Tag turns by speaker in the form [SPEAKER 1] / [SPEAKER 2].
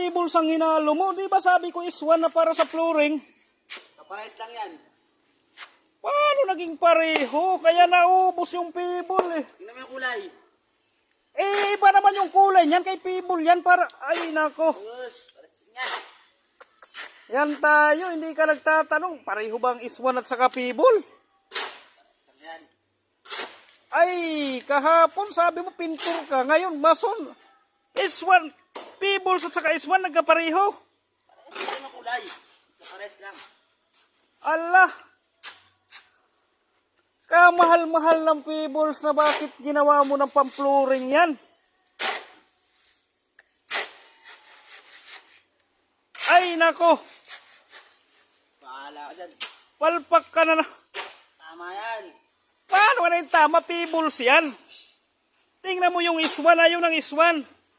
[SPEAKER 1] Bakit Peebles ang hinalo mo? Di ba sabi ko iswan na para sa flooring?
[SPEAKER 2] Kapares lang yan.
[SPEAKER 1] Paano naging pareho? Kaya naubos yung Peeble eh.
[SPEAKER 2] Tingnan mo yung kulay.
[SPEAKER 1] Eh, iba naman yung kulay niyan kay Peeble yan para... Ay, nako.
[SPEAKER 2] Yes, yan.
[SPEAKER 1] Tayo, hindi ka nagtatanong. Pareho bang iswan at saka
[SPEAKER 2] yan.
[SPEAKER 1] Ay, kahapon sabi mo pintur ka. Ngayon, mason. Iswan, Peebles at saka iswan nagkapareho.
[SPEAKER 2] Pares din yung kulay. Kapares lang.
[SPEAKER 1] Allah! Kamahal-mahal ng Peebles na bakit ginawa mo ng pampluring yan? Ay, nako!
[SPEAKER 2] Bahala ka dyan.
[SPEAKER 1] Palpak ka na na.
[SPEAKER 2] Tama yan.
[SPEAKER 1] Paano na yung tama, Peebles yan? Tingnan mo yung iswan, ayaw ng iswan.